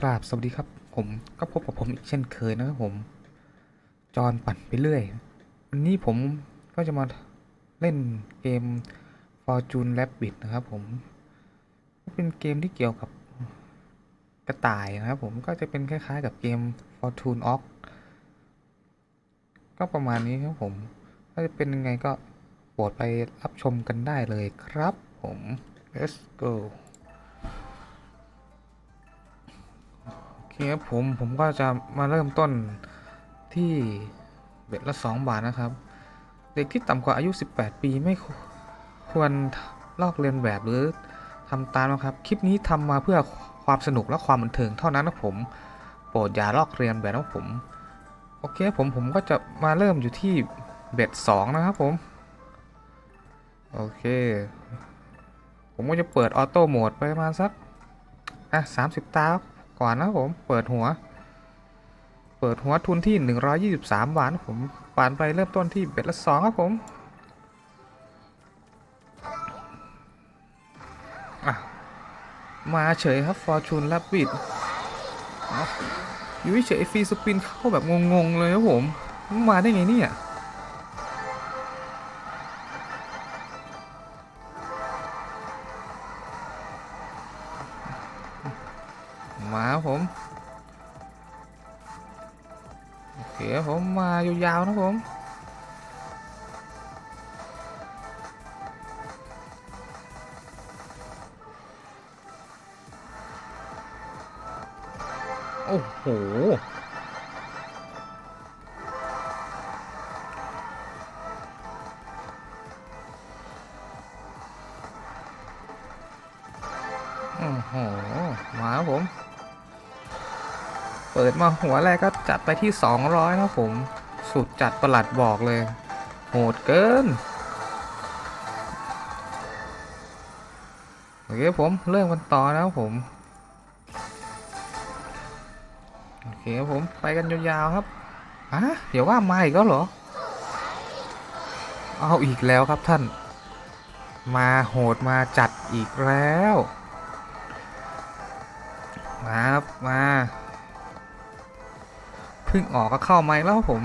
กราบสวัสดีครับ ผมก็พบกับผมอีกเช่นเคยนะครับผม จอนปั่นไปเรื่อย วันนี้ผมก็จะมาเล่นเกม Fortune Rabbit นะครับผม เป็นเกมที่เกี่ยวกับกระต่ายนะครับผมก็จะเป็นคล้ายๆกับเกม Fortune Ox ก็ประมาณนี้ครับผม ถ้าจะเป็นยังไงก็โปรดไปรับชมกันได้เลยครับผม let's go เคครับผมผมก็จะมาเริ่มต้นที่เบ็ดละ 2 บาทนะครับ เด็กที่ต่ำกว่าอายุ 18 ปีไม่ควรลอกเลียนแบบหรือทำตามนะครับ คลิปนี้ทำมาเพื่อความสนุกและความบันเทิงเท่านั้นนะผม โปรดอย่าลอกเลียนแบบนะผม โอเคผมผมก็จะมาเริ่มอยู่ที่เบ็ด2นะครับผม โอเค ผมก็จะเปิดออโต้โหมดไปประมาณสักอะ30ตา ก่อนนะผม เปิดหัว เปิดหัวทุนที่ 123บานะครับผมปานไปเริ่มต้นที่เบ็ดละ2ครับผมมาเฉยครับ Fortune Rabbit เอยู่เฉยฟรีสปินเข้าแบบงงๆเลยครับผม มาได้ไงเนี่ย ผม โอเคครับผมมายาวๆนะผมโอ้โห เปิดมาหัวแรกก็จัดไปที่ 200นะผม สุดจัดประหลัดบอกเลย โหดเกิน โอเคผมเริ่มกันต่อนะครับผม โอเคครับผมไปกันยาวๆครับอะเดี๋ยวว่ามาอีกแล้วเหรอ เอาอีกแล้วครับท่าน มาโหดมาจัดอีกแล้ว มาครับมา พิ่งออกก็เข้ามาอีกแล้วผม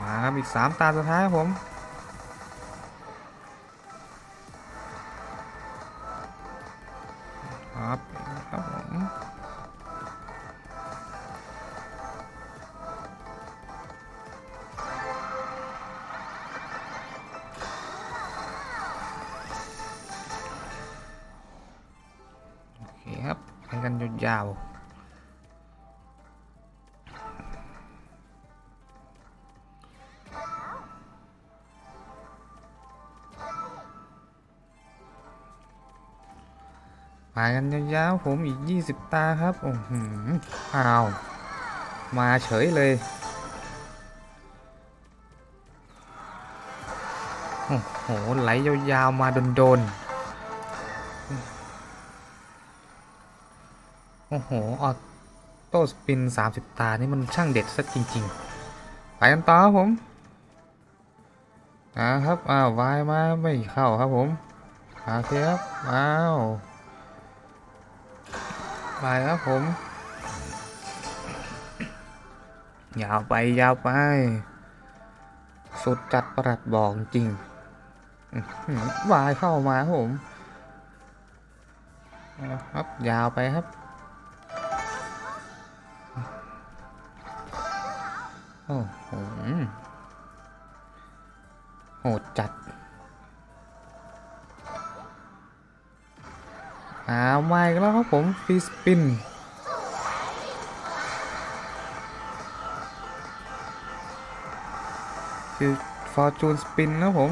มาครับอีกสามตาสุดท้ายครับผม ยาวๆไปกันยาวๆผมอีก 20 ตาครับโอ้โหอ้าว มาเฉยเลยโอ้โหไหลยาวๆมาโดนๆ โอ้โห ออโต้สปิน 30 ตา นี่มันช่างเด็ดซะจริง ๆ ไปกันต่อครับผมนะครับ อ้าววายมาไม่เข้าครับผมโอเคครับ อ้าวไปครับผม ยาวไปยาวไป สุดจัดประหลัดบอกจริงวายเข้ามาครับผมครับ ยาวไปครับ โอ้โหโหดจัด อ้าวมาอีกแล้วครับผมฟีสปินคือฟอร์จูนสปินนะผม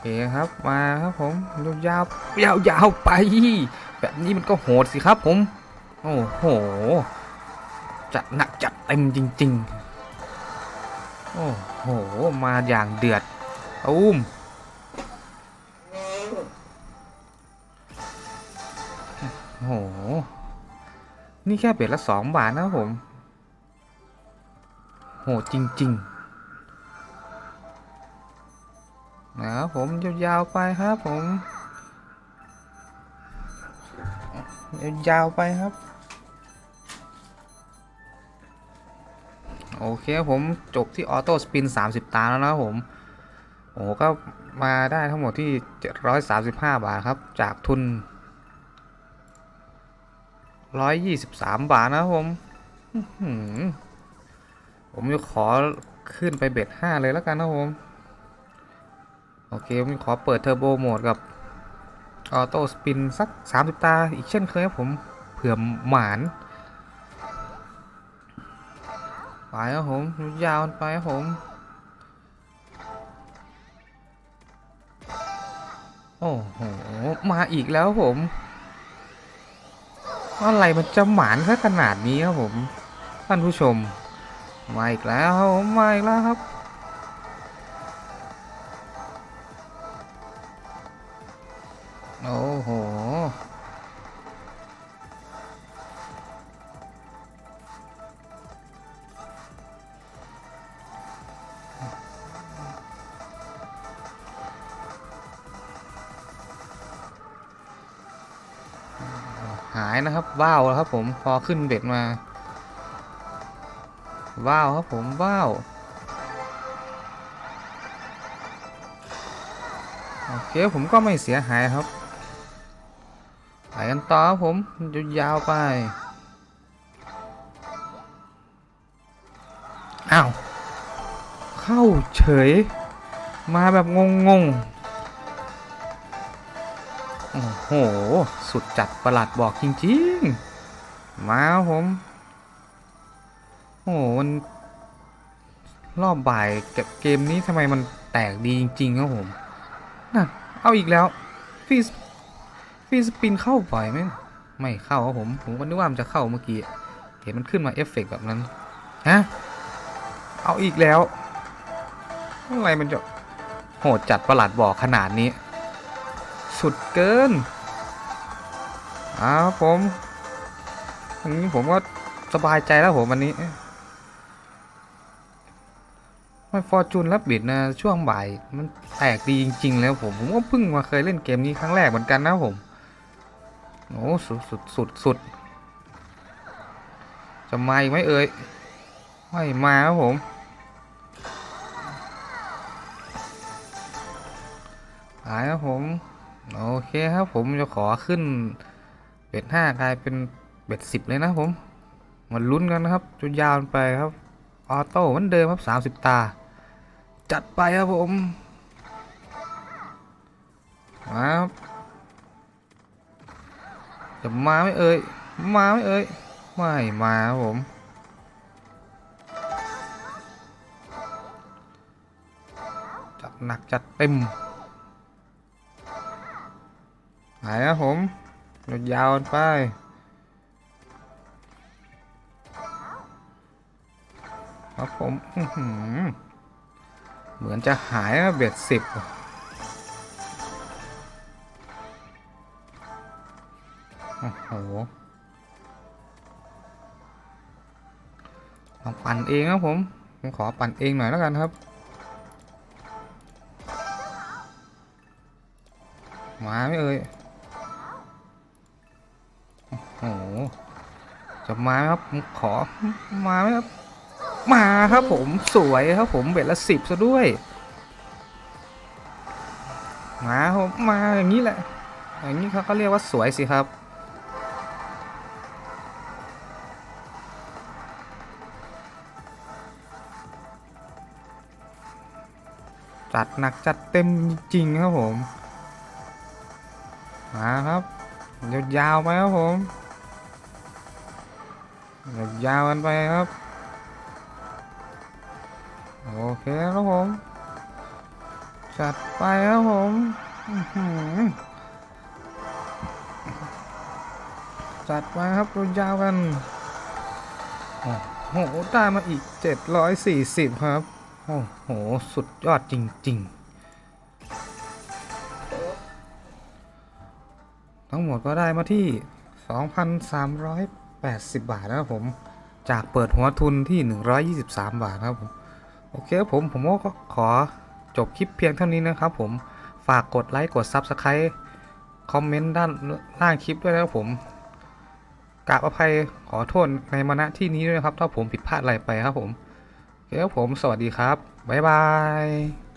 เคครับมาครับผมยาวๆยาวไป แบบนี้มันก็โหดสิครับผม โอ้โหจัดหนักจัดเต็มจริง ๆ โอ้โหมาอย่างเดือดอุ้มโอ้โห นี่แค่เบ็ดละสองบาทนะครับผม โหจริง ๆ นะครับผมยาวๆไปครับผมยาวไปครับ โอเคผมจบที่ออโต้สปิน 30 ตาแล้วนะครับผม โอ้ก็มาได้ทั้งหมดที่ 735 บาทครับ จากทุน 123 บาทนะครับผมผมจะขอขึ้นไปเบ็ด 5 เลยแล้วกันนะผม โอเคผมขอเปิดเทอร์โบโหมดกับออโต้สปินสัก 30 ตา อีกเช่นเคยครับผมเผื่อหมานไปครับผมยาวไปครับผม โอ้โห มาอีกแล้วผมอะไรมันจะหมานซะขนาดนี้ครับผม ท่านผู้ชม มาอีกแล้วครับผมมาอีกแล้วครับ โอ้โห หายนะครับ ว้าวแล้วครับผม พอขึ้นเบ็ดมา ว้าวครับผม ว้าวโอเคผมก็ไม่เสียหายครับ ไปกันต่อครับผมยาวไป อ้าว เข้าเฉย มาแบบงงๆโอ้โห สุดจัดประหลัดบอกจริง ๆ มาผม โอ้โหมันรอบบ่ายกับเกมนี้ทำไมมันแตกดีจริงๆครับผม น่ะ เอาอีกแล้วฟีส ฟีสปินเข้าบ่อยไหมไม่เข้าครับผม ผมก็นึกว่ามันจะเข้าเมื่อกี้ เห็นมันขึ้นมาเอฟเฟกต์แบบนั้น ฮะ เอาอีกแล้วอะไรมันจะโหดจัดประหลัดบอกขนาดนี้ สุดเกินอ้าวผมอันนี้ผมก็สบายใจแล้วผมวันนี้ไม่ฟอร์จูนรับบิดนะช่วงบ่ายมันแตกดีจริง ๆ แล้วผมผมก็เพิ่งมาเคยเล่นเกมนี้ครั้งแรกเหมือนกันนะผม โอ้สุดสุดสุดสุดจะมาอีกไหมเอ่ยไม่มาครับผม หายครับผม โอเคครับผมจะขอขึ้นเบ็ดห้ากลายเป็นเบ็ดสิบเลยนะผมมาลุ้นกันนะครับจนยาวไปครับออโต้เหมือนเดิมครับสามสิบตา จัดไปครับผมมาครับ จะมาไม่เอ่ยมาไม่เอ่ยไม่มาครับผมจัดหนักจัดเต็มหายครับผมยาวไปครับผมเหมือนจะหายนะเบ็ดสิบ โอ้โหลองปั่นเองครับผม ผมขอปั่นเองหน่อยแล้วกันครับ มาไหม่เอ่ยโอ้โหจะมาไหมครับผมขอมาไหมครับ มาครับผมสวยครับผมเบ็ดละสิบซะด้วย มาครับผมมาอย่างนี้แหละ อย่างนี้เขาก็เรียกว่าสวยสิครับ จัดหนักจัดเต็มจริงครับผม มาครับยาวๆไปครับผมยาวๆกันไปครับ โอเคครับผม จัดไปครับผมจัดไปครับยาวกัน โอ้โหได้มาอีก 740 ครับ โอ้โห สุดยอดจริง ๆ ทั้งหมดก็ได้มาที่ 2,380 บาทนะครับผม จากเปิดหัวทุนที่ 123 บาทนะครับผม โอเคครับผม ผมก็ขอจบคลิปเพียงเท่านี้นะครับผม ฝากกดไลค์ กด Subscribe คอมเมนต์ด้านล่างคลิปด้วยนะครับผมกราบอภัยขอโทษในมาณที่นี้ด้วยนะครับ ถ้าผมผิดพลาดอะไรไปครับผม แล้วผมสวัสดีครับ บ๊ายบาย